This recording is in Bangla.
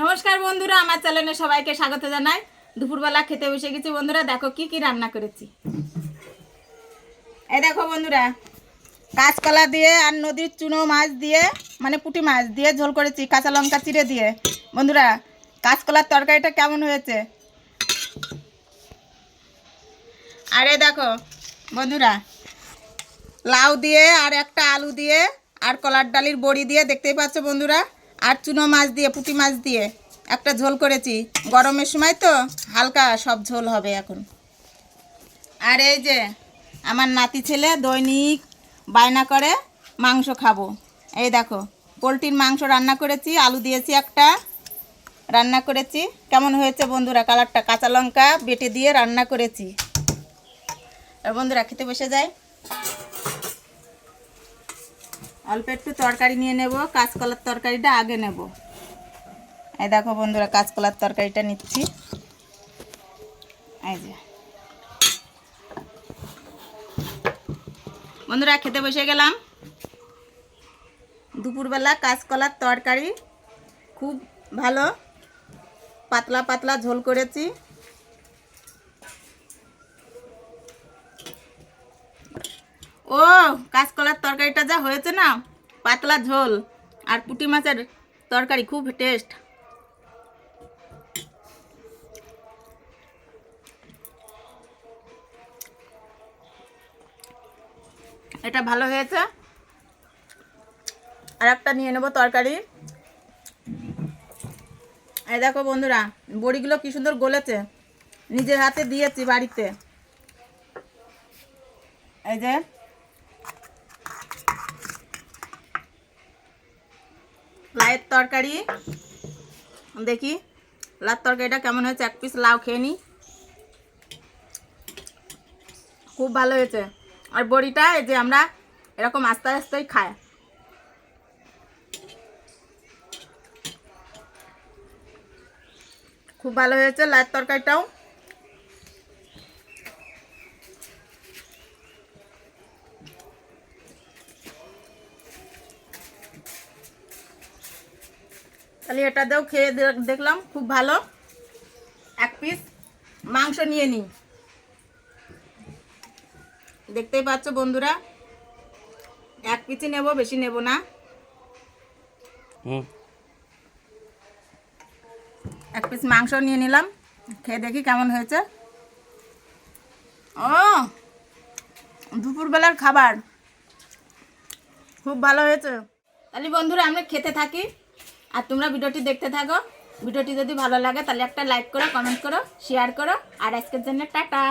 নমস্কার বন্ধুরা, আমার চ্যানেলে সবাইকে স্বাগত জানাই। দুপুরবেলা খেতে বসে গেছি বন্ধুরা, দেখো কি কি রান্না করেছি। এই দেখো বন্ধুরা, কাঁচকলা দিয়ে আর নদীর চুনো মাছ দিয়ে মানে পুটি মাছ দিয়ে ঝোল করেছি, কাঁচা লঙ্কা চিড়ে দিয়ে। বন্ধুরা, কাঁচকলার তরকারিটা কেমন হয়েছে? আরে দেখো, বন্ধুরা, লাউ দিয়ে আর একটা আলু দিয়ে আর কলার ডালির বড়ি দিয়ে, দেখতেই পাচ্ছ বন্ধুরা আর চুনো মাছ দিয়ে, পুঁটি মাছ দিয়ে একটা ঝোল করেছি। গরমের সময় তো হালকা সব ঝোল হবে এখন। আর এই যে আমার নাতি ছেলে দৈনিক বায়না করে মাংস খাব। এই দেখো, পোলট্রির মাংস রান্না করেছি, আলু দিয়েছি একটা, রান্না করেছি। কেমন হয়েছে বন্ধুরা? কালারটা কাঁচা লঙ্কা বেটে দিয়ে রান্না করেছি। আর বন্ধুরা খেতে বসে যায় অল্প একটু তরকারি নিয়ে নেব, কাঁচকলার তরকারিটা আগে নেব। এই দেখো বন্ধুরা, কাঁচকলার তরকারিটা নিচ্ছি। এই যে। বন্ধুরা, খেতে বসে গেলাম। দুপুরবেলা কাঁচকলার তরকারি খুব ভালো, পাতলা পাতলা ঝোল করেছি। ও, কাঁচকলার তরকারিটা যা হয়েছে না, পাতলা ঝোল আর পুঁটি মাছের তরকারি, খুব টেস্ট এটা ভালো হয়েছে। আর একটা নিয়ে নেব তরকারি। এই দেখো বন্ধুরা, বড়িগুলো কি সুন্দর গলেছে। নিজের হাতে দিয়েছি বাড়িতে। এই যে লাউয়ের তরকারি। দেখি লাউ তরকারিটা কেমন হয়েছে? এক পিস লাউ খেয়ে নিই খুব ভালো হয়েছে। আর বড়িটা, এই যে আমরা এরকম আস্তে আস্তেই খাই। খুব ভালো হয়েছে লাউয়ের তরকারিটাও। তাহলে এটা দিয়েও খেয়ে দেখলাম খুব ভালো। এক পিস মাংস নিয়ে নিই। দেখতেই পাচ্ছ বন্ধুরা এক পিসই নেব বেশি নেব না। এক পিস মাংস নিয়ে নিলাম। খেয়ে দেখি কেমন হয়েছে। ও দুপুরবেলার খাবার। খুব ভালো হয়েছে। তাহলে বন্ধুরা আমরা খেতে থাকি। আর তোমরা ভিডিওটি দেখতে থাকো। ভিডিওটি যদি ভালো লাগে, তাহলে একটা লাইক করো কমেন্ট করো শেয়ার করো, আর আজকের জন্য টাটা।